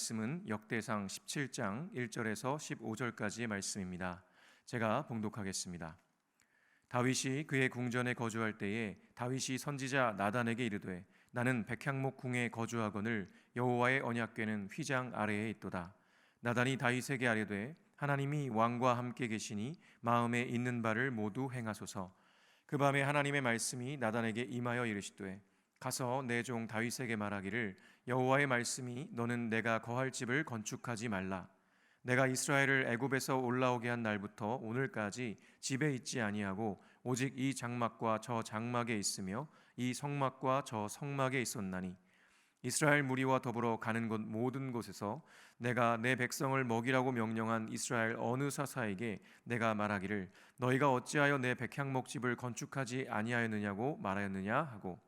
말씀은 역대상 17장 1절에서 15절까지의 말씀입니다. 제가 봉독하겠습니다. 다윗이 그의 궁전에 거주할 때에 다윗이 선지자 나단에게 이르되 나는 백향목 궁에 거주하거늘 여호와의 언약궤는 휘장 아래에 있도다. 나단이 다윗에게 아뢰되 하나님이 왕과 함께 계시니 마음에 있는 바를 모두 행하소서. 그 밤에 하나님의 말씀이 나단에게 임하여 이르시되 가서 내 종 다윗에게 말하기를 여호와의 말씀이 너는 내가 거할 집을 건축하지 말라. 내가 이스라엘을 애굽에서 올라오게 한 날부터 오늘까지 집에 있지 아니하고 오직 이 장막과 저 장막에 있으며 이 성막과 저 성막에 있었나니 이스라엘 무리와 더불어 가는 곳 모든 곳에서 내가 내 백성을 먹이라고 명령한 이스라엘 어느 사사에게 내가 말하기를 너희가 어찌하여 내 백향목 집을 건축하지 아니하였느냐고 말하였느냐 하고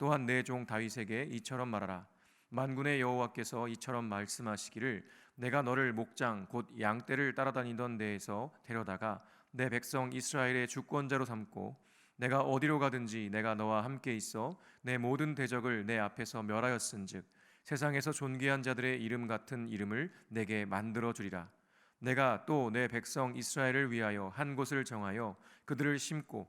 또한 내 종 다윗에게 이처럼 말하라. 만군의 여호와께서 이처럼 말씀하시기를 내가 너를 목장 곧 양떼를 따라다니던 데에서 데려다가 내 백성 이스라엘의 주권자로 삼고 내가 어디로 가든지 내가 너와 함께 있어 내 모든 대적을 내 앞에서 멸하였은즉 세상에서 존귀한 자들의 이름 같은 이름을 내게 만들어 주리라. 내가 또 내 백성 이스라엘을 위하여 한 곳을 정하여 그들을 심고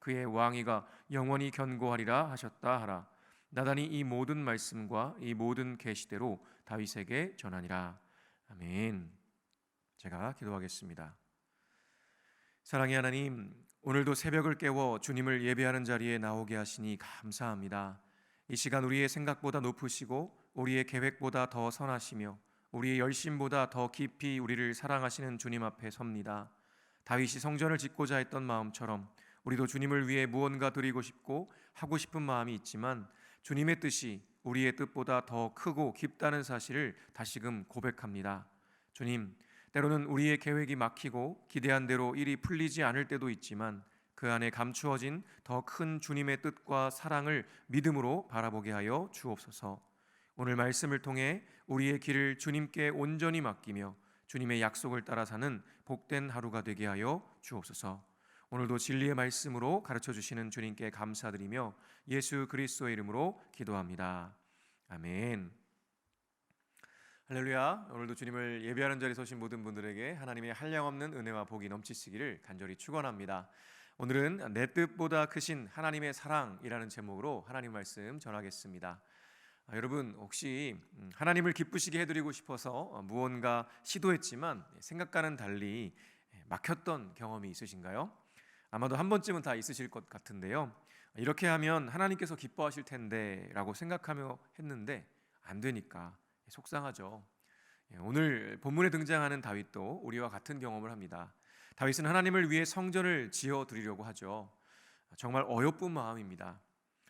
그의 왕위가 영원히 견고하리라 하셨다 하라. 나단이 이 모든 말씀과 이 모든 계시대로 다윗에게 전하니라. 아멘. 제가 기도하겠습니다. 사랑의 하나님 오늘도 새벽을 깨워 주님을 예배하는 자리에 나오게 하시니 감사합니다. 이 시간 우리의 생각보다 높으시고 우리의 계획보다 더 선하시며 우리의 열심보다 더 깊이 우리를 사랑하시는 주님 앞에 섭니다. 다윗이 성전을 짓고자 했던 마음처럼 우리도 주님을 위해 무언가 드리고 싶고 하고 싶은 마음이 있지만 주님의 뜻이 우리의 뜻보다 더 크고 깊다는 사실을 다시금 고백합니다. 주님, 때로는 우리의 계획이 막히고 기대한 대로 일이 풀리지 않을 때도 있지만 그 안에 감추어진 더 큰 주님의 뜻과 사랑을 믿음으로 바라보게 하여 주옵소서. 오늘 말씀을 통해 우리의 길을 주님께 온전히 맡기며 주님의 약속을 따라 사는 복된 하루가 되게 하여 주옵소서. 오늘도 진리의 말씀으로 가르쳐 주시는 주님께 감사드리며 예수 그리스도의 이름으로 기도합니다. 아멘. 할렐루야. 오늘도 주님을 예배하는 자리에 서신 모든 분들에게 하나님의 한량없는 은혜와 복이 넘치시기를 간절히 축원합니다. 오늘은 내 뜻보다 크신 하나님의 사랑이라는 제목으로 하나님 말씀 전하겠습니다. 아, 여러분 혹시 음, 하나님을 기쁘시게 해드리고 싶어서 어, 무언가 시도했지만 생각과는 달리 예, 막혔던 경험이 있으신가요? 아마도 한 번쯤은 다 있으실 것 같은데요. 이렇게 하면 하나님께서 기뻐하실 텐데라고 생각하며 했는데 안 되니까 속상하죠. 예, 오늘 본문에 등장하는 다윗도 우리와 같은 경험을 합니다. 다윗은 하나님을 위해 성전을 지어 드리려고 하죠. 정말 어여쁜 마음입니다.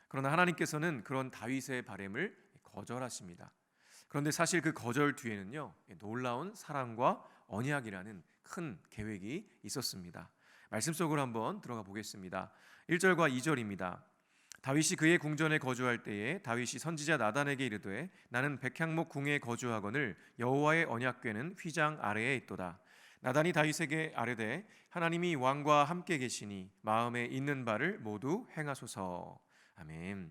그러나 하나님께서는 그런 다윗의 바램을 거절하십니다. 그런데 사실 그 거절 뒤에는요 놀라운 사랑과 언약이라는 큰 계획이 있었습니다. 말씀 속으로 한번 들어가 보겠습니다. 1절과 2절입니다. 다윗이 그의 궁전에 거주할 때에 다윗이 선지자 나단에게 이르되 나는 백향목 궁에 거주하거늘 여호와의 언약궤는 휘장 아래에 있도다. 나단이 다윗에게 아뢰되 하나님이 왕과 함께 계시니 마음에 있는 바를 모두 행하소서. 아멘.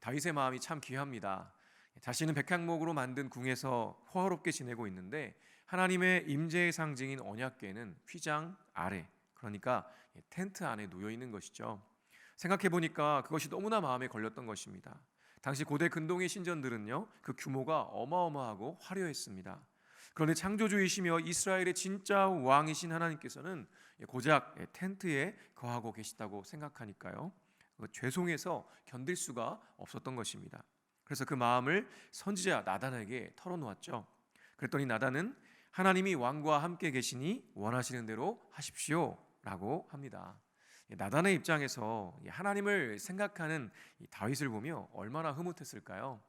다윗의 마음이 참 귀합니다. 자신은 백향목으로 만든 궁에서 호화롭게 지내고 있는데 하나님의 임재의 상징인 언약궤는 휘장 아래 그러니까 텐트 안에 놓여 있는 것이죠. 생각해 보니까 그것이 너무나 마음에 걸렸던 것입니다. 당시 고대 근동의 신전들은요 그 규모가 어마어마하고 화려했습니다. 그런데 창조주이시며 이스라엘의 진짜 왕이신 하나님께서는 고작 텐트에 거하고 계시다고 생각하니까요 죄송해서 견딜 수가 없었던 것입니다. 그래서 그 마음을 선지자 나단에게 털어놓았죠. 그랬더니 나단은 하나님이 왕과 함께 계시니 원하시는 대로 하십시오 라고 합니다. 나단의 입장에서 하나님을 생각하는 다윗을 보며 얼마나 흐뭇했을까요?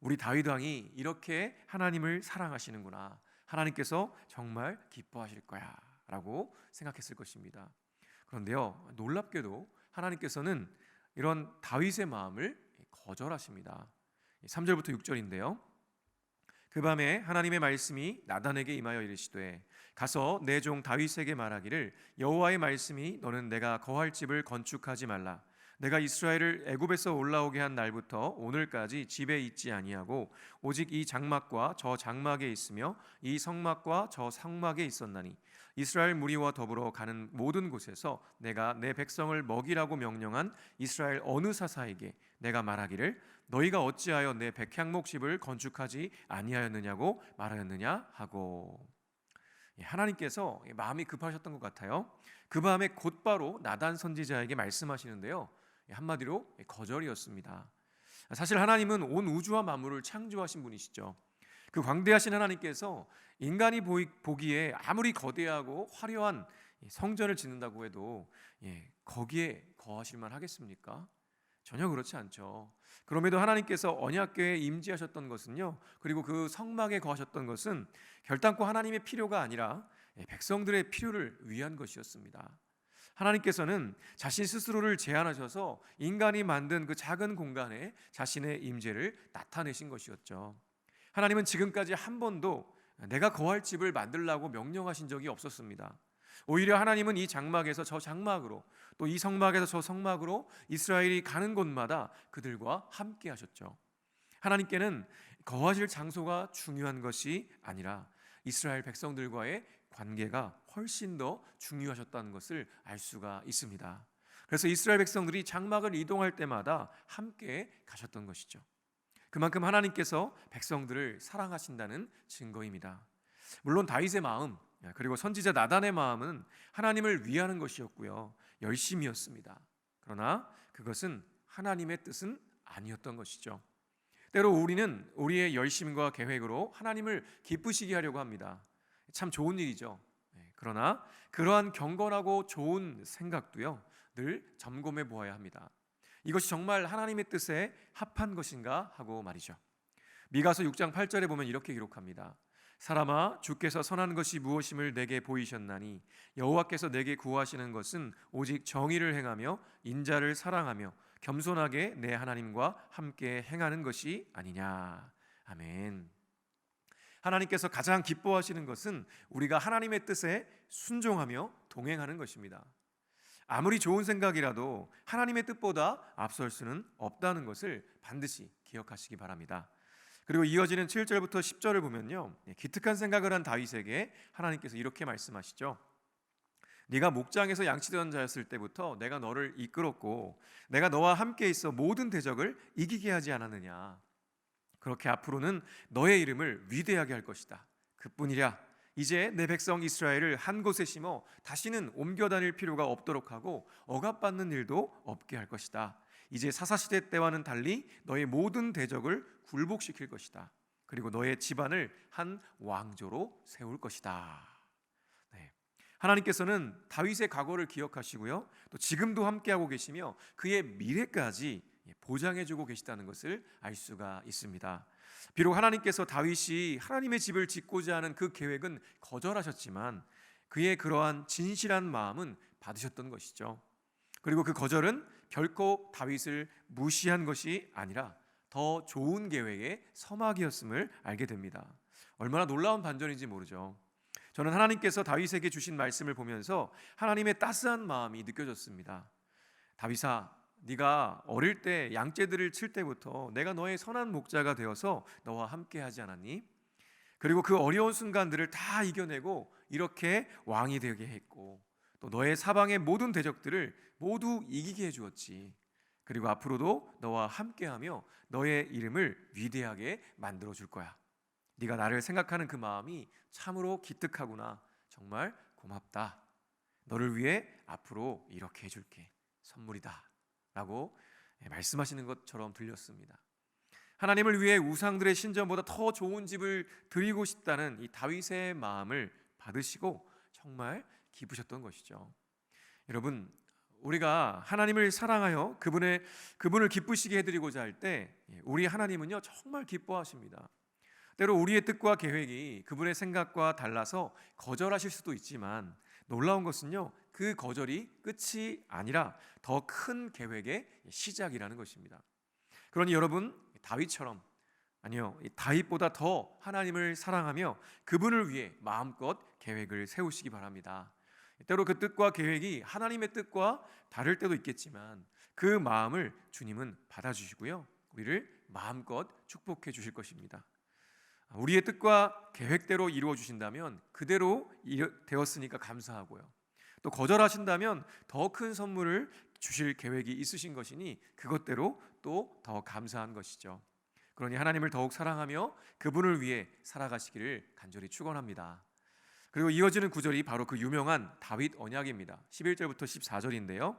우리 다윗 왕이 이렇게 하나님을 사랑하시는구나. 하나님께서 정말 기뻐하실 거야라고 생각했을 것입니다. 그런데요, 놀랍게도 하나님께서는 이런 다윗의 마음을 거절하십니다. 3절부터 6절인데요. 그 밤에 하나님의 말씀이 나단에게 임하여 이르시되 가서 내 종 다윗에게 말하기를 여호와의 말씀이 너는 내가 거할 집을 건축하지 말라. 내가 이스라엘을 애굽에서 올라오게 한 날부터 오늘까지 집에 있지 아니하고 오직 이 장막과 저 장막에 있으며 이 성막과 저 성막에 있었나니 이스라엘 무리와 더불어 가는 모든 곳에서 내가 내 백성을 먹이라고 명령한 이스라엘 어느 사사에게 내가 말하기를 너희가 어찌하여 내 백향목 집을 건축하지 아니하였느냐고 말하였느냐 하고 예, 하나님께서 마음이 급하셨던 것 같아요. 그 밤에 곧바로 나단 선지자에게 말씀하시는데요. 한마디로 거절이었습니다. 사실 하나님은 온 우주와 만물을 창조하신 분이시죠. 그 광대하신 하나님께서 인간이 보기에 아무리 거대하고 화려한 성전을 짓는다고 해도 예, 거기에 거하실 만 하겠습니까? 전혀 그렇지 않죠. 그럼에도 하나님께서 언약궤에 임재하셨던 것은요. 그리고 그 성막에 거하셨던 것은 결단코 하나님의 필요가 아니라 예, 백성들의 필요를 위한 것이었습니다. 하나님께서는 자신 스스로를 제한하셔서 인간이 만든 그 작은 공간에 자신의 임재를 나타내신 것이었죠. 하나님은 지금까지 한 번도 내가 거할 집을 만들라고 명령하신 적이 없었습니다. 오히려 하나님은 이 장막에서 저 장막으로 또 이 성막에서 저 성막으로 이스라엘이 가는 곳마다 그들과 함께 하셨죠. 하나님께는 거하실 장소가 중요한 것이 아니라 이스라엘 백성들과의 관계가 훨씬 더 중요하셨다는 것을 알 수가 있습니다. 그래서 이스라엘 백성들이 장막을 이동할 때마다 함께 가셨던 것이죠. 그만큼 하나님께서 백성들을 사랑하신다는 증거입니다. 물론 다윗의 마음 그리고 선지자 나단의 마음은 하나님을 위하는 것이었고요. 열심이었습니다. 그러나 그것은 하나님의 뜻은 아니었던 것이죠. 때로 우리는 우리의 열심과 계획으로 하나님을 기쁘시게 하려고 합니다. 참 좋은 일이죠. 네, 그러나 그러한 경건하고 좋은 생각도요, 늘 점검해 보아야 합니다. 이것이 정말 하나님의 뜻에 합한 것인가 하고 말이죠. 미가서 6장 8절에 보면 이렇게 기록합니다. 사람아 주께서 선한 것이 무엇임을 내게 보이셨나니 여호와께서 내게 구하시는 것은 오직 정의를 행하며 인자를 사랑하며 겸손하게 내 하나님과 함께 행하는 것이 아니냐. 아멘. 하나님께서 가장 기뻐하시는 것은 우리가 하나님의 뜻에 순종하며 동행하는 것입니다. 아무리 좋은 생각이라도 하나님의 뜻보다 앞설 수는 없다는 것을 반드시 기억하시기 바랍니다. 그리고 이어지는 7절부터 10절을 보면요. 예, 기특한 생각을 한 다윗에게 하나님께서 이렇게 말씀하시죠. 네가 목장에서 양치던 자였을 때부터 내가 너를 이끌었고 내가 너와 함께 있어 모든 대적을 이기게 하지 않았느냐. 그렇게 앞으로는 너의 이름을 위대하게 할 것이다. 그뿐이랴. 이제 내 백성 이스라엘을 한 곳에 심어 다시는 옮겨 다닐 필요가 없도록 하고 억압받는 일도 없게 할 것이다. 이제 사사시대 때와는 달리 너의 모든 대적을 굴복시킬 것이다. 그리고 너의 집안을 한 왕조로 세울 것이다. 네. 하나님께서는 다윗의 과거를 기억하시고요. 또 지금도 함께하고 계시며 그의 미래까지 보장해주고 계시다는 것을 알 수가 있습니다. 비록 하나님께서 다윗이 하나님의 집을 짓고자 하는 그 계획은 거절하셨지만 그의 그러한 진실한 마음은 받으셨던 것이죠. 그리고 그 거절은 결코 다윗을 무시한 것이 아니라 더 좋은 계획의 서막이었음을 알게 됩니다. 얼마나 놀라운 반전인지 모르죠. 저는 하나님께서 다윗에게 주신 말씀을 보면서 하나님의 따스한 마음이 느껴졌습니다. 다윗아, 네가 어릴 때 양떼들을 칠 때부터 내가 너의 선한 목자가 되어서 너와 함께 하지 않았니? 그리고 그 어려운 순간들을 다 이겨내고 이렇게 왕이 되게 했고 또 너의 사방의 모든 대적들을 모두 이기게 해 주었지. 그리고 앞으로도 너와 함께하며 너의 이름을 위대하게 만들어 줄 거야. 네가 나를 생각하는 그 마음이 참으로 기특하구나. 정말 고맙다. 너를 위해 앞으로 이렇게 해 줄게. 선물이다. 라고 말씀하시는 것처럼 들렸습니다. 하나님을 위해 우상들의 신전보다 더 좋은 집을 드리고 싶다는 이 다윗의 마음을 받으시고 정말 기쁘셨던 것이죠. 여러분, 우리가 하나님을 사랑하여 그분의 그분을 기쁘시게 해드리고자 할 때 우리 하나님은요 정말 기뻐하십니다. 때로 우리의 뜻과 계획이 그분의 생각과 달라서 거절하실 수도 있지만 놀라운 것은요 그 거절이 끝이 아니라 더 큰 계획의 시작이라는 것입니다. 그러니 여러분 다윗처럼 아니요 다윗보다 더 하나님을 사랑하며 그분을 위해 마음껏 계획을 세우시기 바랍니다. 때로 그 뜻과 계획이 하나님의 뜻과 다를 때도 있겠지만 그 마음을 주님은 받아주시고요. 우리를 마음껏 축복해 주실 것입니다. 우리의 뜻과 계획대로 이루어 주신다면 그대로 되었으니까 감사하고요. 또 거절하신다면 더 큰 선물을 주실 계획이 있으신 것이니 그것대로 또 더 감사한 것이죠. 그러니 하나님을 더욱 사랑하며 그분을 위해 살아가시기를 간절히 축원합니다. 그리고 이어지는 구절이 바로 그 유명한 다윗 언약입니다. 11절부터 14절인데요.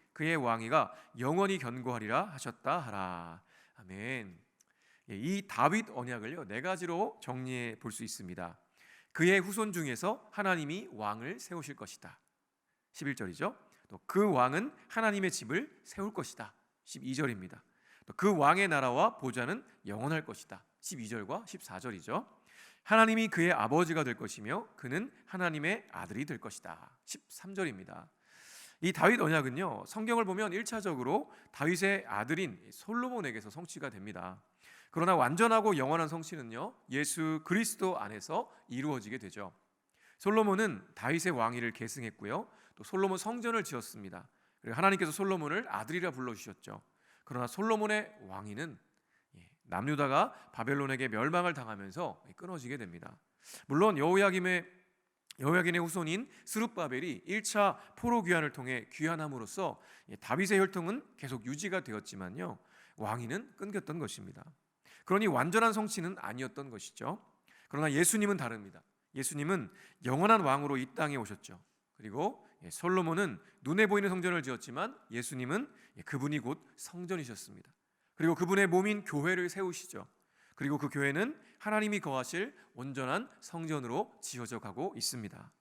그의 왕위가 영원히 견고하리라 하셨다 하라. 아멘. 예, 이 다윗 언약을요 네 가지로 정리해 볼 수 있습니다. 그의 후손 중에서 하나님이 왕을 세우실 것이다. 11절이죠. 또 그 왕은 하나님의 집을 세울 것이다. 12절입니다. 또 그 왕의 나라와 보좌는 영원할 것이다. 12절과 14절이죠. 하나님이 그의 아버지가 될 것이며 그는 하나님의 아들이 될 것이다. 13절입니다. 이 다윗 언약은요. 성경을 보면 1차적으로 다윗의 아들인 솔로몬에게서 성취가 됩니다. 그러나 완전하고 영원한 성취는요. 예수 그리스도 안에서 이루어지게 되죠. 솔로몬은 다윗의 왕위를 계승했고요. 또 솔로몬 성전을 지었습니다. 그리고 하나님께서 솔로몬을 아들이라 불러 주셨죠. 그러나 솔로몬의 왕위는 예, 남유다가 바벨론에게 멸망을 당하면서 끊어지게 됩니다. 물론 여호야김의 여호야긴의 후손인 스룹바벨이 1차 포로 귀환을 통해 귀환함으로써 예, 다윗의 혈통은 계속 유지가 되었지만요. 왕위는 끊겼던 것입니다. 그러니 완전한 성취는 아니었던 것이죠. 그러나 예수님은 다릅니다. 예수님은 영원한 왕으로 이 땅에 오셨죠. 그리고 예, 솔로몬은 눈에 보이는 성전을 지었지만 예수님은 예, 그분이 곧 성전이셨습니다. 그리고 그분의 몸인 교회를 세우시죠. 그리고 그 교회는 하나님이 거하실 온전한 성전으로 지어져 가고 있습니다.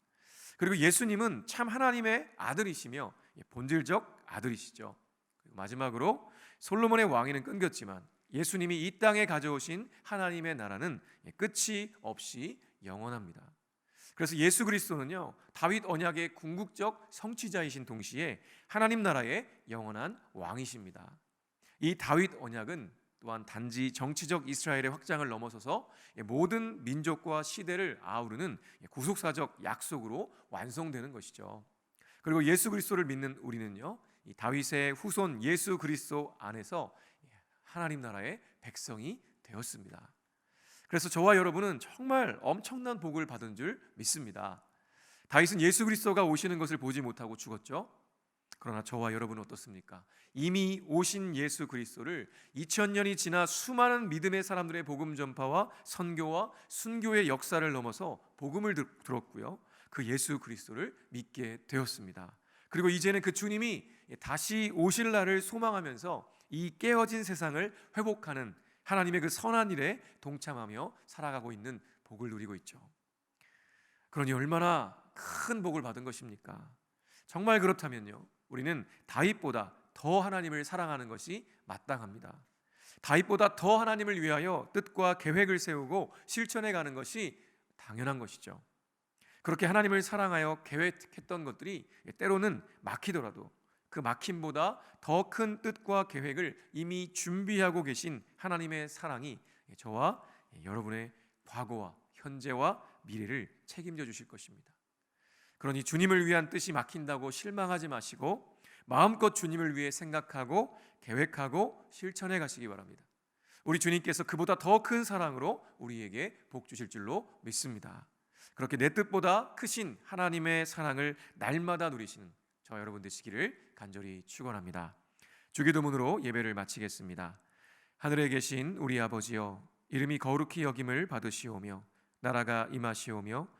그리고 예수님은 참 하나님의 아들이시며 예, 본질적 아들이시죠. 마지막으로 솔로몬의 왕위는 끊겼지만 예수님이 이 땅에 가져오신 하나님의 나라는 예, 끝이 없이 영원합니다. 그래서 예수 그리스도는요 다윗 언약의 궁극적 성취자이신 동시에 하나님 나라의 영원한 왕이십니다. 이 다윗 언약은 또한 단지 정치적 이스라엘의 확장을 넘어서서 모든 민족과 시대를 아우르는 구속사적 약속으로 완성되는 것이죠. 그리고 예수 그리스도를 믿는 우리는요 이 다윗의 후손 예수 그리스도 안에서 하나님 나라의 백성이 되었습니다. 그래서 저와 여러분은 정말 엄청난 복을 받은 줄 믿습니다. 다윗은 예수 그리스도가 오시는 것을 보지 못하고 죽었죠. 그러나 저와 여러분은 어떻습니까? 이미 오신 예수 그리스도를 2000년이 지나 수많은 믿음의 사람들의 복음 전파와 선교와 순교의 역사를 넘어서 복음을 들었고요. 그 예수 그리스도를 믿게 되었습니다. 그리고 이제는 그 주님이 다시 오실 날을 소망하면서 이 깨어진 세상을 회복하는 하나님의 그 선한 일에 동참하며 살아가고 있는 복을 누리고 있죠. 그러니 얼마나 큰 복을 받은 것입니까? 정말 그렇다면요. 우리는 다윗보다 더 하나님을 사랑하는 것이 마땅합니다. 다윗보다 더 하나님을 위하여 뜻과 계획을 세우고 실천해 가는 것이 당연한 것이죠. 그렇게 하나님을 사랑하여 계획했던 것들이 때로는 막히더라도 그 막힘보다 더 큰 뜻과 계획을 이미 준비하고 계신 하나님의 사랑이 저와 여러분의 과거와 현재와 미래를 책임져 주실 것입니다. 그러니 주님을 위한 뜻이 막힌다고 실망하지 마시고 마음껏 주님을 위해 생각하고 계획하고 실천해 가시기 바랍니다. 우리 주님께서 그보다 더 큰 사랑으로 우리에게 복 주실 줄로 믿습니다. 그렇게 내 뜻보다 크신 하나님의 사랑을 날마다 누리시는 저 여러분 되시기를 간절히 축원합니다. 주기도문으로 예배를 마치겠습니다. 하늘에 계신 우리 아버지여 이름이 거룩히 여김을 받으시오며 나라가 임하시오며